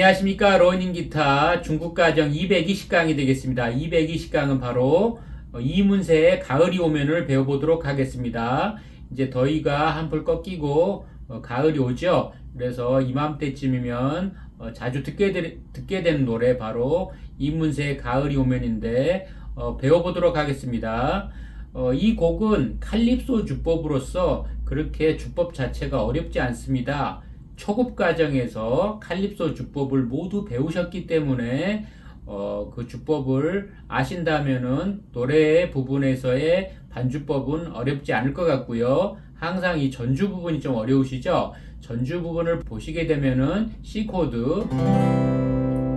안녕하십니까 러닝 기타 중국 가정 220강이 되겠습니다. 220강은 바로 어, 이문세의 가을이 오면을 배워보도록 하겠습니다. 이제 더위가 한풀 꺾이고 어, 가을이 오죠. 그래서 이맘때쯤이면 어, 자주 듣게, 되, 듣게 되는 노래 바로 이문세의 가을이 오면인데 어, 배워보도록 하겠습니다. 어, 이 곡은 칼립소 주법으로서 그렇게 주법 자체가 어렵지 않습니다. 초급 과정에서 칼립소 주법을 모두 배우셨기 때문에 어, 그 주법을 아신다면은 노래 부분에서의 반주법은 어렵지 않을 것 같고요. 항상 이 전주 부분이 좀 어려우시죠? 전주 부분을 보시게 되면은 C 코드,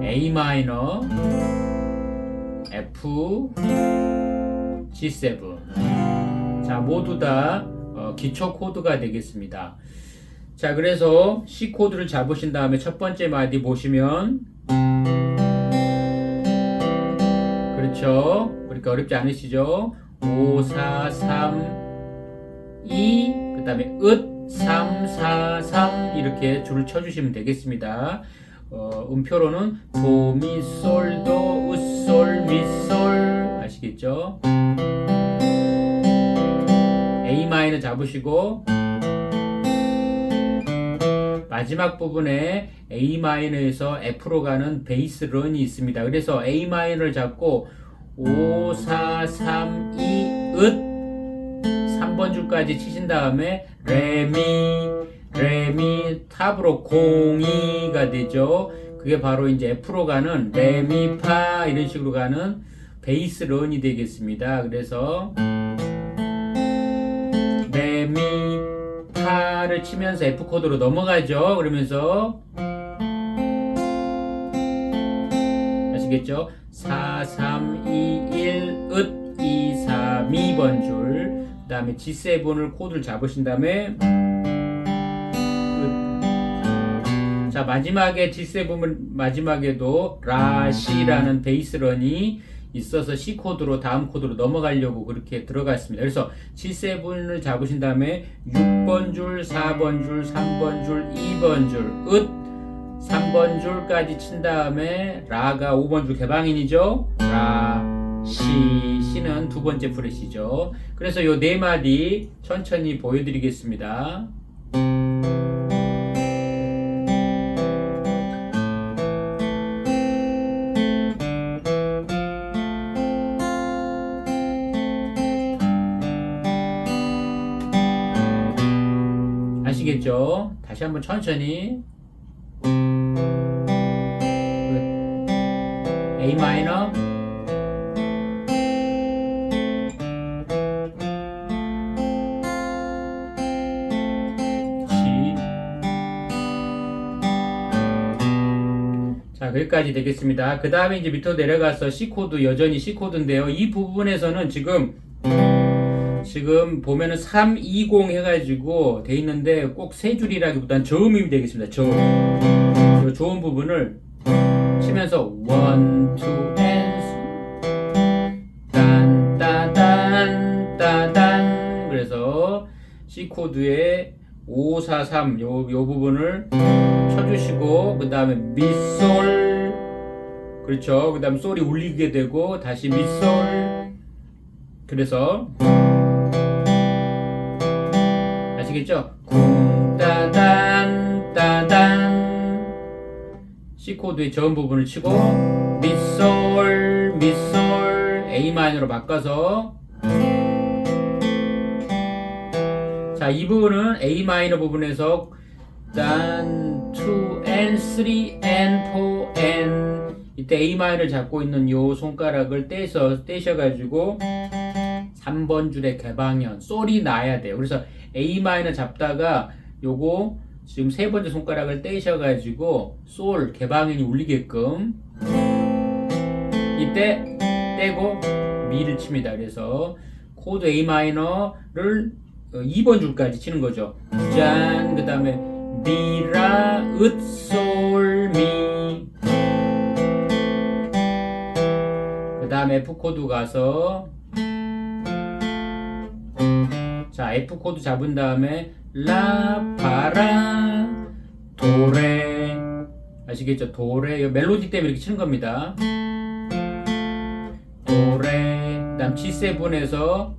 A 마이너, F, G7. 자, 모두 다 어, 기초 코드가 되겠습니다. 자, 그래서 C 코드를 잡으신 다음에 첫 번째 마디 보시면 그렇죠. 그러니까 어렵지 않으시죠? 5, 4, 3, 2, 그 다음에 으, 3, 4, 3 이렇게 줄을 쳐 주시면 되겠습니다. 어, 음표로는 도, 미, 솔, 도, 으, 솔, 미, 솔 아시겠죠? A 마이너 잡으시고 마지막 부분에 A 마이너에서 F로 가는 베이스 런이 있습니다. 그래서 A 마이너를 잡고 5, 4, 3, 2, 으 3번 줄까지 치신 다음에 레미 레미 탑으로 공이가 되죠. 그게 바로 이제 F로 가는 레미파 이런 식으로 가는 베이스 런이 되겠습니다. 그래서 파를 치면서 F 코드로 넘어가죠. 그러면서 아시겠죠? 4, 3, 2, 1, 으, 2, 3, 2번 줄. 그 다음에 G7을 코드를 잡으신 다음에 으. 자 마지막에 G7 마지막에도 라시라는 베이스런이 있어서 C 코드로 다음 코드로 넘어가려고 그렇게 들어갔습니다. 그래서 G7을 잡으신 다음에 6번 줄, 4번 줄, 3번 줄, 2번 줄, 으 3번 줄까지 친 다음에 라가 5번 줄 개방인이죠. 라, 시, 시는 두 번째 프레시죠. 그래서 요 네 마디 천천히 보여드리겠습니다. 아시겠죠? 다시 한번 천천히. 끝. A 마이너. 자, 거기까지 되겠습니다. 그 다음에 이제 밑으로 내려가서 C 코드, 여전히 C 코드인데요. 이 부분에서는 지금 지금 보면은 320 해가지고 돼 있는데 꼭 세 줄이라기보단 저음이 되겠습니다. 저음. 이 좋은 부분을 치면서 1, 2, and 딴따단 따단 그래서 C 코드의 5, 4, 3 요, 요 부분을 쳐주시고 그 다음에 미솔 그렇죠. 그 다음 솔이 울리게 되고 다시 미솔 그래서 아시겠죠? 쿵따단 따단 C 코드의 저음 부분을 치고 미솔 미솔 A 마이너로 바꿔서 자, 이 부분은 A 마이너 부분에서 단2 and 3 and 4 and 이때 A 마이너를 잡고 있는 요 손가락을 떼서 떼셔 가지고 3번 줄의 개방현 솔이 나야 돼요. 그래서 A 마이너 잡다가 요거 지금 세 번째 손가락을 떼셔 가지고 솔 개방현이 울리게끔 이때 떼고 미를 칩니다. 그래서 코드 A 마이너를 2번 줄까지 치는 거죠. 짠, 그 다음에 미라, 으, 솔, 미. 그 다음에 F 코드 가서 자, F 코드 잡은 다음에 라, 파라, 도레. 아시겠죠? 도레 멜로디 때문에 이렇게 치는 겁니다. 도레 그다음 G7에서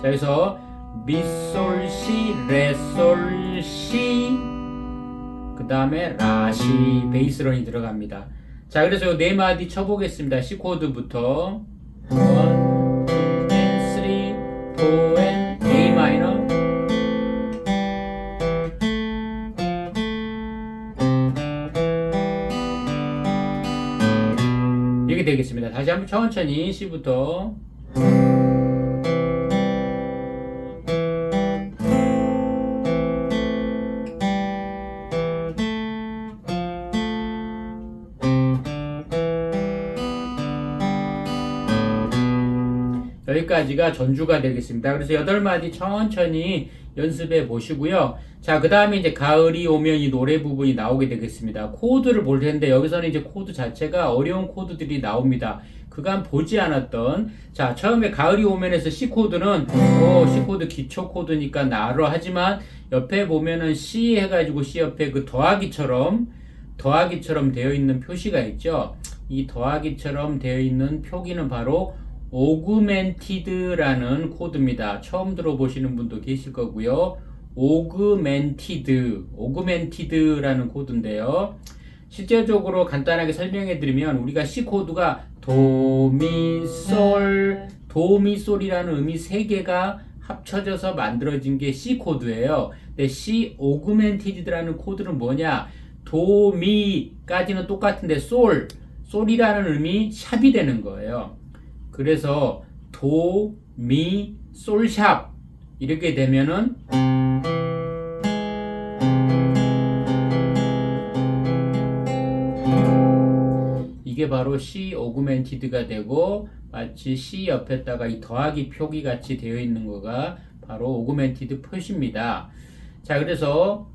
자 여기서 미솔시 레솔시 그 다음에 라시 베이스런이 들어갑니다. 자 그래서 네 마디 쳐보겠습니다. C 코드부터 1, 2, and 3, 4, and A 마이너 이렇게 되겠습니다. 다시 한번 천천히 C부터 여기까지가 전주가 되겠습니다. 그래서 여덟 마디 천천히 연습해 보시고요. 자, 그 다음에 이제 가을이 오면 이 노래 부분이 나오게 되겠습니다. 코드를 볼 텐데 여기서는 이제 코드 자체가 어려운 코드들이 나옵니다. 그간 보지 않았던 자 처음에 가을이 오면에서 C 코드는 어 C 코드 기초 코드니까 나로 하지만 옆에 보면은 C 해가지고 C 옆에 그 더하기처럼 더하기처럼 되어 있는 표시가 있죠. 이 더하기처럼 되어 있는 표기는 바로 오그멘티드라는 코드입니다. 처음 들어보시는 분도 계실 거고요. 오그멘티드, 오그멘티드라는 코드인데요. 실제적으로 간단하게 설명해 드리면 우리가 C 코드가 도미솔, 도미솔이라는 음이 세 개가 합쳐져서 만들어진 게 C 코드예요. 근데 C 오그멘티드라는 코드는 뭐냐? 도미까지는 똑같은데 솔, 솔이라는 음이 샵이 되는 거예요. 그래서 도, 미, 솔샵 이렇게 되면은 이게 바로 C 오그멘티드가 되고 마치 C 옆에다가 이 더하기 표기 같이 되어 있는 거가 바로 오그멘티드 표시입니다. 자, 그래서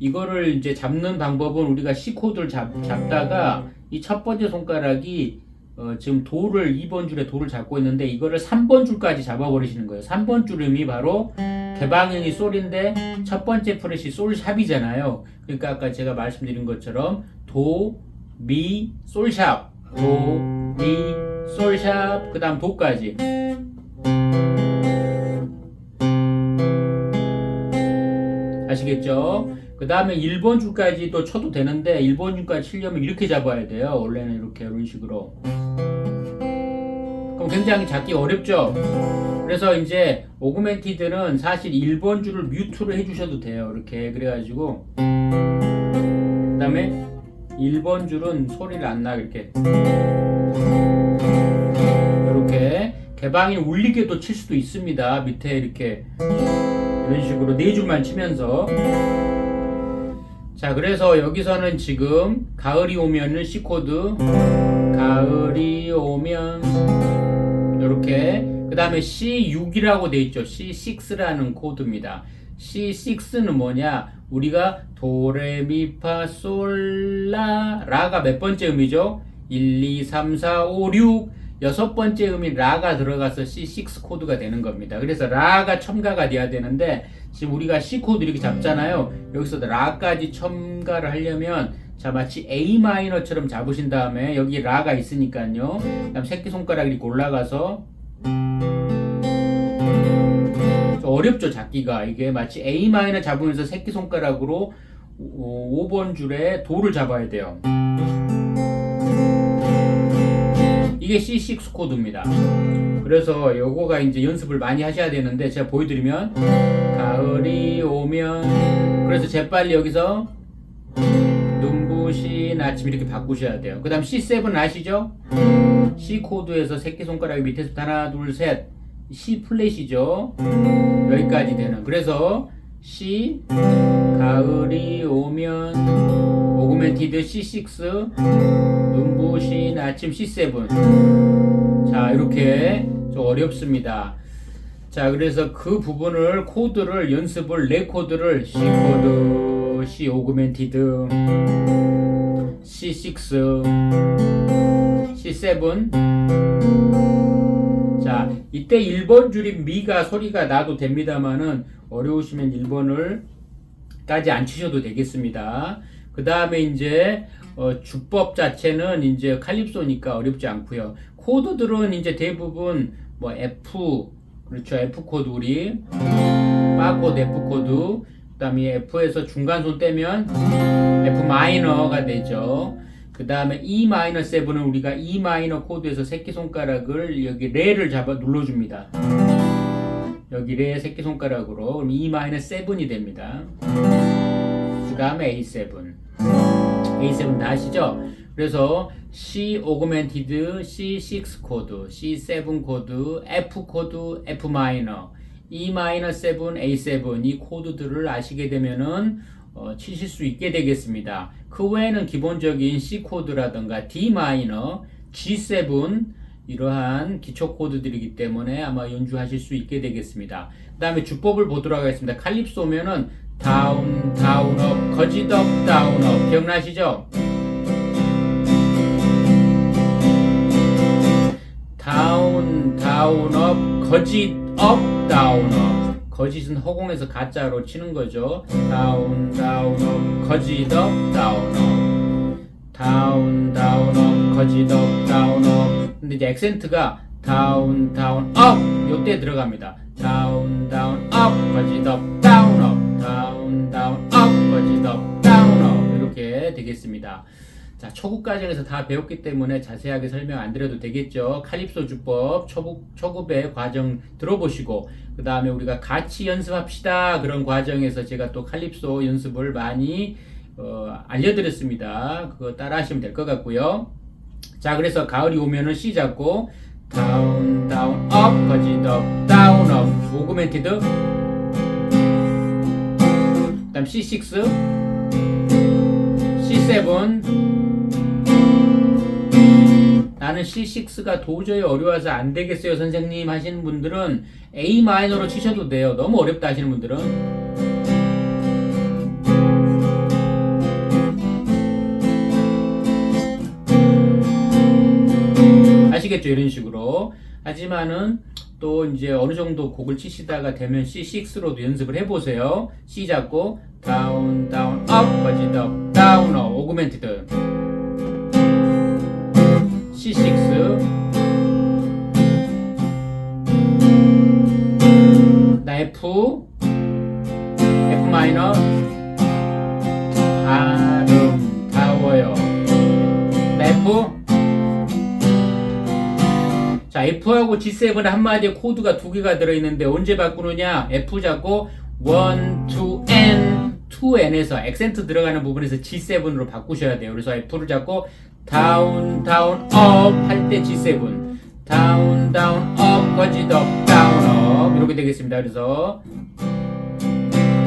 이거를 이제 잡는 방법은 우리가 C 코드를 잡, 잡다가 이 첫 번째 손가락이 어, 지금 도를 2번 줄에 도를 잡고 있는데 이거를 3번 줄까지 잡아버리시는 거예요. 3번 줄음이 바로 개방형이 솔인데 첫 번째 프렛이 솔샵이잖아요. 그러니까 아까 제가 말씀드린 것처럼 도, 미, 솔샵, 도, 미, 솔샵, 그 다음 도까지. 아시겠죠? 그 다음에 1번 줄까지 또 쳐도 되는데 1번 줄까지 치려면 이렇게 잡아야 돼요. 원래는 이렇게 이런 식으로. 그럼 굉장히 잡기 어렵죠? 그래서 이제 오그멘티드는 사실 1번 줄을 뮤트를 해주셔도 돼요. 이렇게 그래가지고 그 다음에 1번 줄은 소리를 안 나게 이렇게 이렇게 개방이 울리게도 칠 수도 있습니다. 밑에 이렇게 이런 식으로 네 줄만 치면서 자 그래서 여기서는 지금 가을이 오면은 C 코드 가을이 오면 이렇게. 그 다음에 C6이라고 돼 있죠. C6라는 코드입니다. C6는 뭐냐? 우리가 도레미파솔라 라가 몇 번째 음이죠? 1 2 3 4 5 6 여섯 번째 음이 라가 들어가서 C6 코드가 되는 겁니다. 그래서 라가 첨가가 돼야 되는데 지금 우리가 C 코드 이렇게 잡잖아요. 여기서 라까지 첨가를 하려면 자 마치 A 마이너처럼 잡으신 다음에 여기 라가 있으니까요. 그다음 새끼 손가락이 이렇게 올라가서 좀 어렵죠 잡기가 이게 마치 A 마이너 잡으면서 새끼 손가락으로 5번 줄에 도를 잡아야 돼요. 이게 C6 코드입니다. 그래서 요거가 이제 연습을 많이 하셔야 되는데 제가 보여드리면 가을이 오면 그래서 재빨리 여기서 눈부신 아침 이렇게 바꾸셔야 돼요. 그 다음 C7 아시죠? C 코드에서 새끼손가락 밑에서 하나 둘셋 C 플랫이죠. 여기까지 되는 그래서 C 가을이 오면 오그멘티드 C6 눈부신 아침 C7 자 이렇게 좀 어렵습니다. 자 그래서 그 부분을 코드를 연습을 네 코드를 C 코드 C 오그멘티드 C6 C7 자 이때 1번 줄인 미가 소리가 나도 됩니다만은 어려우시면 1번을 까지 안 치셔도 되겠습니다. 그 다음에 이제 어, 주법 자체는 이제 칼립소니까 어렵지 않고요. 코드들은 이제 대부분 뭐 F 그렇죠 F 코드 우리 바 코드 F 코드 그다음에 F에서 중간 손 떼면 F 마이너가 되죠. 그 다음에 E 마이너 7은 우리가 E 마이너 코드에서 새끼 손가락을 여기 레를 잡아 눌러줍니다. 여기 레 새끼 손가락으로 그럼 E 마이너 7이 됩니다. 그 다음에 A7. A7 다 아시죠? 그래서 C 오그멘티드 C6 코드, C7 코드, F 코드, F 마이너, E 마이너 7, A7 이 코드들을 아시게 되면은 어, 치실 수 있게 되겠습니다. 그 외에는 기본적인 C 코드라든가 D 마이너, G7 이러한 기초 코드들이기 때문에 아마 연주하실 수 있게 되겠습니다. 그 다음에 주법을 보도록 하겠습니다. 칼립소면은 다운, 다운, 업, 거짓 업, 다운, 업 기억나시죠? 다운, 다운, 업, 거짓, 업, 다운, 업. 거짓은 허공에서 가짜로 치는 거죠. 다운, 다운, 업, 거짓, 업, 다운, 업. 다운, 다운, 업, 거짓, 업, 다운, 업. 근데 이제 액센트가 다운, 다운, 업. 요때 들어갑니다. 다운, 다운, 업, 거짓, 업, 다운, 업. 다운, 업, 업, 다운, 업. 이렇게 되겠습니다. 자, 초급 과정에서 다 배웠기 때문에 자세하게 설명 안 드려도 되겠죠. 칼립소 주법 초급, 초급의 과정 들어보시고, 그 다음에 우리가 같이 연습합시다. 그런 과정에서 제가 또 칼립소 연습을 많이 어, 알려드렸습니다. 그거 따라 하시면 될 것 같고요. 자, 그래서 가을이 오면은 C 잡고, 다운, 업, 거짓, 업, 다운, 업, 오그멘티드, 그 다음 C6, C7, 나는 C6가 도저히 어려워서 안 되겠어요, 선생님 하시는 분들은 A 마이너로 치셔도 돼요. 너무 어렵다 하시는 분들은. 아시겠죠? 이런 식으로. 하지만은 또 이제 어느 정도 곡을 치시다가 되면 C6로도 연습을 해보세요. C 잡고 다운, 다운, 업, 거짓 업, 다운, 업, 오그멘티드. C6 나 F F 마이너 F하고 G7은 한마디에 코드가 두 개가 들어있는데 언제 바꾸느냐? F 잡고 1, 2, N. 2N에서 액센트 들어가는 부분에서 G7으로 바꾸셔야 돼요. 그래서 F를 잡고 다운 다운 업 할 때 G7 다운 다운 업 거짓 업 다운 업 이렇게 되겠습니다. 그래서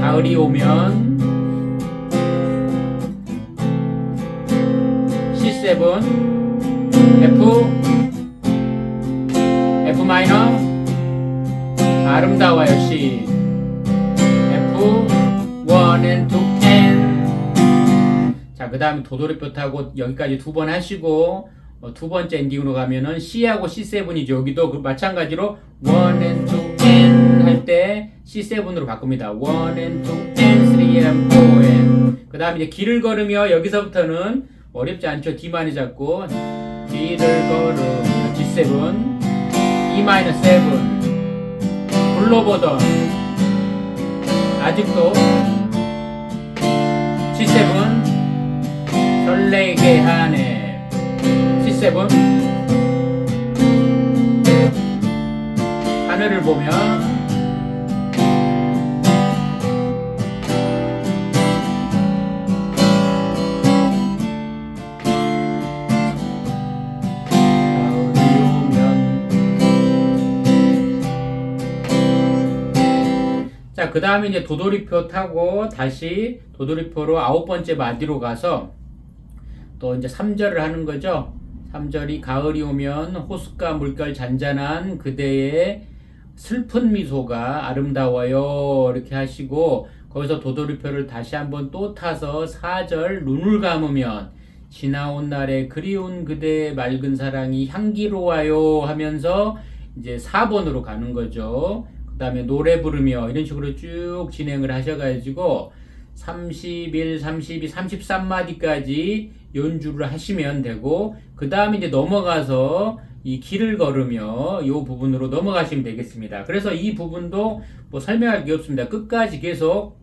가을이 오면 C7 F F 마이너 아름다워요 C F 1 and 2 N 자, 그 다음에 도돌이표 타고 여기까지 두 번 하시고, 어, 두 번째 엔딩으로 가면은 C하고 C7이죠. 여기도 그 마찬가지로 1 and 2 N 할때 C7으로 바꿉니다. 1 and 2 N, 3 and 4 N. 그 다음에 이제 길을 걸으며 여기서부터는 어렵지 않죠. D 많이 잡고, 길을 걸음, G7, E 마이너 7, 불러보던, 아직도 G7, 설레게 하네. C7 하늘을 보면 자, 그 다음에 이제 도돌이표 타고 다시 도돌이표로 아홉 번째 마디로 가서 또 이제 3절을 하는 거죠. 3절이 가을이 오면 호숫가 물결 잔잔한 그대의 슬픈 미소가 아름다워요. 이렇게 하시고 거기서 도돌이표를 다시 한번 또 타서 4절 눈을 감으면 지나온 날의 그리운 그대의 맑은 사랑이 향기로워요 하면서 이제 4번으로 가는 거죠. 그 다음에 노래 부르며 이런 식으로 쭉 진행을 하셔가지고 31, 32, 33마디까지 연주를 하시면 되고 그 다음에 이제 넘어가서 이 길을 걸으며 이 부분으로 넘어가시면 되겠습니다. 그래서 이 부분도 뭐 설명할 게 없습니다. 끝까지 계속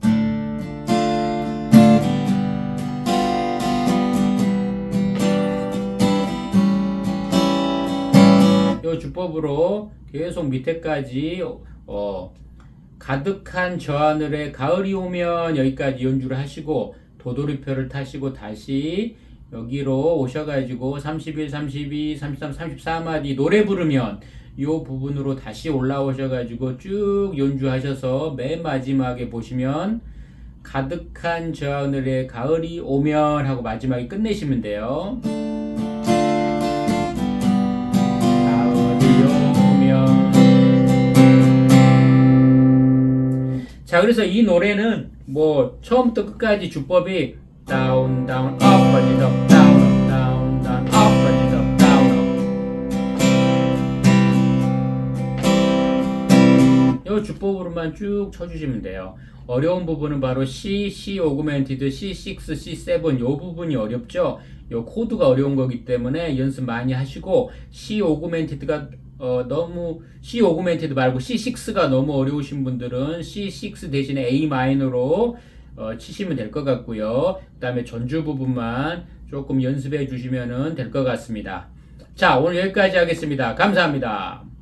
이 주법으로 계속 밑에까지 어, 가득한 저 하늘에 가을이 오면 여기까지 연주를 하시고 도돌이표를 타시고 다시 여기로 오셔가지고 31, 32, 33, 34마디 노래 부르면 이 부분으로 다시 올라오셔가지고 쭉 연주하셔서 맨 마지막에 보시면 가득한 저 하늘에 가을이 오면 하고 마지막에 끝내시면 돼요. 자 그래서 이 노래는 뭐 처음부터 끝까지 주법이 다운 다운 업 버짓 업 다운 다운 다운 업 버짓 업 다운 업. 이 주법으로만 쭉 쳐주시면 돼요. 어려운 부분은 바로 C, C 오그멘티드, C6, C7 요 부분이 어렵죠. 요 코드가 어려운 거기 때문에 연습 많이 하시고 C 오그멘티드가 어, 너무 C 오그멘티드 말고 C6가 너무 어려우신 분들은 C6 대신에 A 마이너로 어, 치시면 될 것 같고요. 그 다음에 전주 부분만 조금 연습해 주시면 될 것 같습니다. 자, 오늘 여기까지 하겠습니다. 감사합니다.